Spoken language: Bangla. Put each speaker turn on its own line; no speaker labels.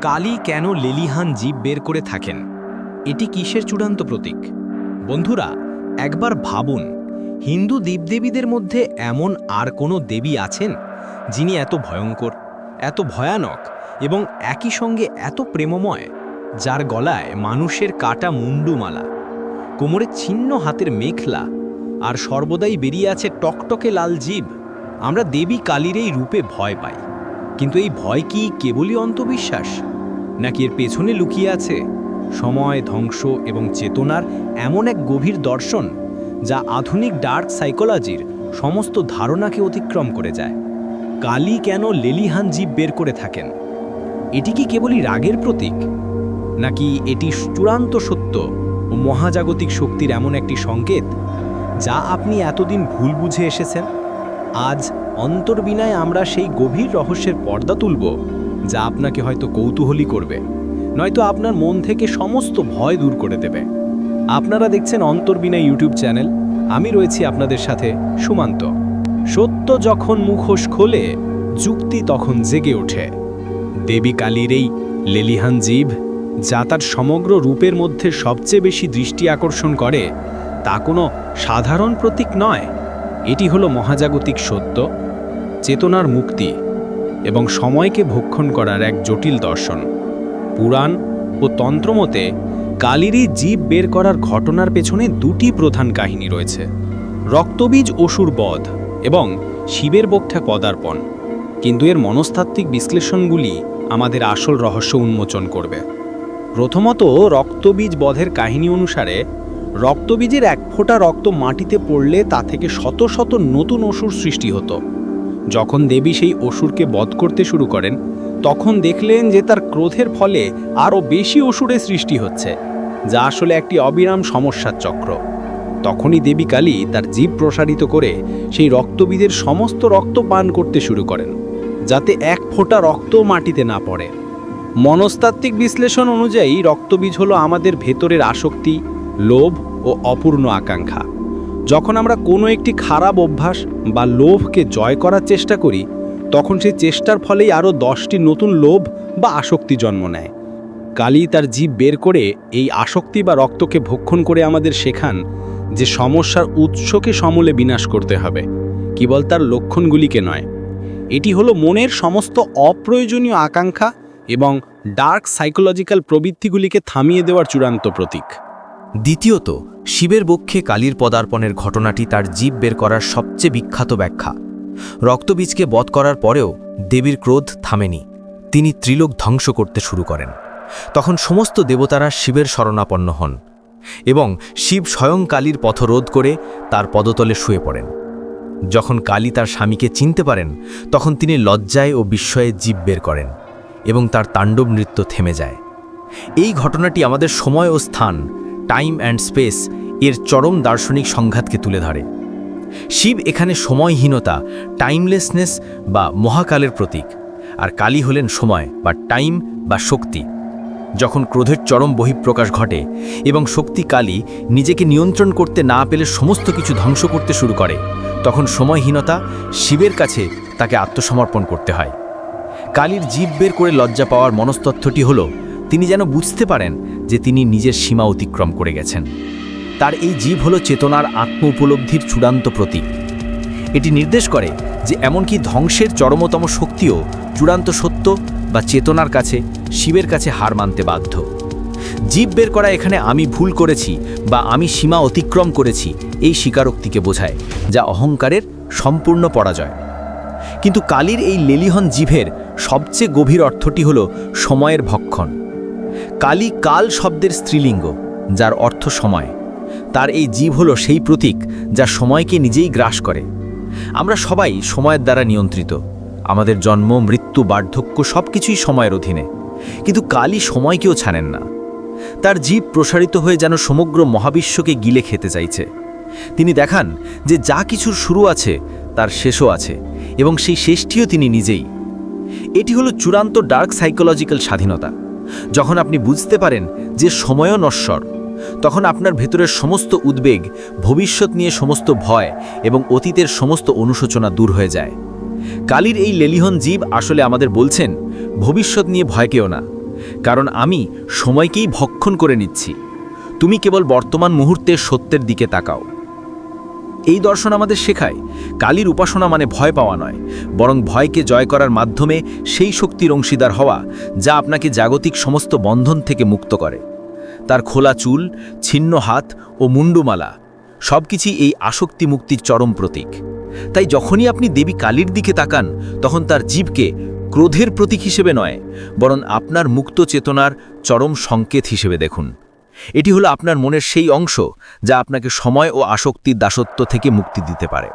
কালী কেন লেলিহান জীব বের করে থাকেন? এটি কিসের চূড়ান্ত প্রতীক? বন্ধুরা, একবার ভাবুন, হিন্দু দেবদেবীদের মধ্যে এমন আর কোনো দেবী আছেন যিনি এত ভয়ঙ্কর, এত ভয়ানক এবং একই সঙ্গে এত প্রেমময়, যার গলায় মানুষের কাটা মুন্ডুমালা, কোমরে ছিন্ন হাতের মেখলা আর সর্বদাই বেরিয়ে আছে টকটকে লাল জীব। আমরা দেবী কালীর এই রূপে ভয় পাই। কিন্তু এই ভয় কি কেবলই অন্তবিশ্বাস নাকি এর পেছনে লুকিয়ে আছে? সময়, ধ্বংস এবং চেতনার এমন এক গভীর দর্শন যা আধুনিক ডার্ক সাইকোলজির সমস্ত ধারণাকে অতিক্রম করে যায়। কালি কেন লেলিহান জীব বের করে থাকেন? এটি কি কেবলই রাগের প্রতীক? নাকি এটি চূড়ান্ত সত্য ও মহাজাগতিক শক্তির এমন একটি সংকেত যা আপনি এতদিন ভুল বুঝে এসেছেন? আজ অন্তর্বিনায় আমরা সেই গভীর রহস্যের পর্দা তুলব। যা আপনাকে হয়তো কৌতূহলী করবে। নয়তো আপনার মন থেকে সমস্ত ভয় দূর করে দেবে। আপনারা দেখছেন অন্তর্বিনা ইউটিউব চ্যানেল। আমি রয়েছি আপনাদের সাথে সুমান্ত। সত্য যখন মুখোশ খোলে, যুক্তি তখন জেগে ওঠে। দেবী কালীর এই লেলিহান জীব, যা তার সমগ্র রূপের মধ্যে সবচেয়ে বেশি দৃষ্টি আকর্ষণ করে, তা কোনো সাধারণ প্রতীক নয়। এটি হলো মহাজাগতিক সত্য, চেতনার মুক্তি। এবং সময়কে ভক্ষণ করার এক জটিল দর্শন। পুরাণ ও তন্ত্রমতে, কালিরই জীব বের করার ঘটনার পেছনে দুটি প্রধান কাহিনী রয়েছে, রক্তবীজ অসুর বধ এবং শিবের বক্ষা পদার্পণ। কিন্তু এর মনস্তাত্ত্বিক বিশ্লেষণগুলি আমাদের আসল রহস্য উন্মোচন করবে। প্রথমত, রক্তবীজ বধের কাহিনী অনুসারে, রক্তবীজের এক ফোঁটা রক্ত মাটিতে পড়লে তা থেকে শত শত নতুন অসুর সৃষ্টি হতো। যখন দেবী সেই অসুরকে বধ করতে শুরু করেন, তখন দেখলেন যে তার ক্রোধের ফলে আরও বেশি অসুরের সৃষ্টি হচ্ছে, যা আসলে একটি অবিরাম সমস্যার চক্র। তখনই দেবী কালী তার জীব প্রসারিত করে সেই রক্তবিদের সমস্ত রক্ত পান করতে শুরু করেন, যাতে এক ফোঁটা রক্ত মাটিতে না পড়ে। মনস্তাত্ত্বিক বিশ্লেষণ অনুযায়ী রক্তবীজ হলো আমাদের ভেতরের আসক্তি, লোভ ও অপূর্ণ আকাঙ্ক্ষা। যখন আমরা কোনো একটি খারাপ অভ্যাস বা লোভকে জয় করার চেষ্টা করি, তখন সেই চেষ্টার ফলেই আরও দশটি নতুন লোভ বা আসক্তি জন্ম নেয়। কালী তার জীব বের করে এই আসক্তি বা রক্তকে ভক্ষণ করে আমাদের শেখান যে সমস্যার উৎসকে সমলে বিনাশ করতে হবে, কেবল তার লক্ষণগুলিকে নয়। এটি হলো মনের সমস্ত অপ্রয়োজনীয় আকাঙ্ক্ষা এবং ডার্ক সাইকোলজিক্যাল প্রবৃত্তিগুলিকে থামিয়ে দেওয়ার চূড়ান্ত প্রতীক।
দ্বিতীয়ত, শিবের বক্ষে কালীর পদার্পণের ঘটনাটি তার জীব বের করার সবচেয়ে বিখ্যাত ব্যাখ্যা। রক্তবীজকে বধ করার পরেও দেবীর ক্রোধ থামেনি। তিনি ত্রিলোক ধ্বংস করতে শুরু করেন। তখন সমস্ত দেবতারা শিবের শরণাপন্ন হন এবং শিব স্বয়ং কালীর পথরোধ করে তার পদতলে শুয়ে পড়েন। যখন কালী তার স্বামীকে চিনতে পারেন, তখন তিনি লজ্জায় ও বিস্ময়ে জীব বের করেন এবং তার তাণ্ডব নৃত্য থেমে যায়। এই ঘটনাটি আমাদের সময় ও স্থান টাইম অ্যান্ড স্পেস এর চরম দার্শনিক সংঘাতকে তুলে ধরে। শিব এখানে সময়হীনতা টাইমলেসনেস বা মহাকালের প্রতীক, আর কালী হলেন সময় বা টাইম বা শক্তি। যখন ক্রোধের চরম বহিঃপ্রকাশ ঘটে এবং শক্তি কালী নিজেকে নিয়ন্ত্রণ করতে না পেলে সমস্ত কিছু ধ্বংস করতে শুরু করে, তখন সময়হীনতা শিবের কাছে তাকে আত্মসমর্পণ করতে হয়। কালীর জীব বের করে লজ্জা পাওয়ার মনস্তত্ত্বটি হল তিনি যেন বুঝতে পারেন যে তিনি নিজের সীমা অতিক্রম করে গেছেন। তার এই জীব হল চেতনার আত্ম উপলব্ধির চূড়ান্ত প্রতীক। এটি নির্দেশ করে যে এমনকি ধ্বংসের চরমতম শক্তিও চূড়ান্ত সত্য বা চেতনার কাছে, শিবের কাছে হার মানতে বাধ্য। জীব বের করা এখানে আমি ভুল করেছি বা আমি সীমা অতিক্রম করেছি এই স্বীকারোক্তিকে বোঝায়, যা অহংকারের সম্পূর্ণ পরাজয়। কিন্তু কালীর এই লেলিহন জীবের সবচেয়ে গভীর অর্থটি হল সময়ের ভক্ষণ। কালী কাল শব্দের স্ত্রীলিঙ্গ, যার অর্থ সময়। তার এই জীব হলো সেই প্রতীক যা সময়কে নিজেই গ্রাস করে। আমরা সবাই সময়ের দ্বারা নিয়ন্ত্রিত। আমাদের জন্ম, মৃত্যু, বার্ধক্য সব কিছুই সময়ের অধীনে। কিন্তু কালী সময়কেও ছানেন না। তার জীব প্রসারিত হয়ে যেন সমগ্র মহাবিশ্বকে গিলে খেতে চাইছে। তিনি দেখান যে যা কিছুর শুরু আছে, তার শেষও আছে, এবং সেই শেষটিও তিনি নিজেই। এটি হলো চূড়ান্ত ডার্ক সাইকোলজিক্যাল স্বাধীনতা। যখন আপনি বুঝতে পারেন যে সময়ও নশ্বর, তখন আপনার ভেতরের সমস্ত উদ্বেগ, ভবিষ্যৎ নিয়ে সমস্ত ভয় এবং অতীতের সমস্ত অনুশোচনা দূর হয়ে যায়। কালির এই লেলিহন জীব আসলে আমাদের বলছেন, ভবিষ্যৎ নিয়ে ভয় কেও না,
কারণ আমি সময়কেই ভক্ষণ করে নিচ্ছি। তুমি কেবল বর্তমান মুহূর্তে সত্যের দিকে তাকাও। এই দর্শন আমাদের শেখায়। কালীর উপাসনা মানে ভয় পাওয়া নয়, বরং ভয়কে জয় করার মাধ্যমে সেই শক্তির অংশীদার হওয়া, যা আপনাকে জাগতিক সমস্ত বন্ধন থেকে মুক্ত করে। তার খোলা চুল, ছিন্ন হাত ও মুন্ডুমালা সবকিছুই এই আসক্তি মুক্তির চরম প্রতীক। তাই যখনই আপনি দেবী কালীর দিকে তাকান, তখন তার জীবকে ক্রোধের প্রতীক হিসেবে নয়, বরং আপনার মুক্ত চেতনার চরম সংকেত হিসেবে দেখুন। এটি হলো আপনার মনের সেই অংশ যা আপনাকে সময় ও আসক্তির দাসত্ব থেকে মুক্তি দিতে পারে।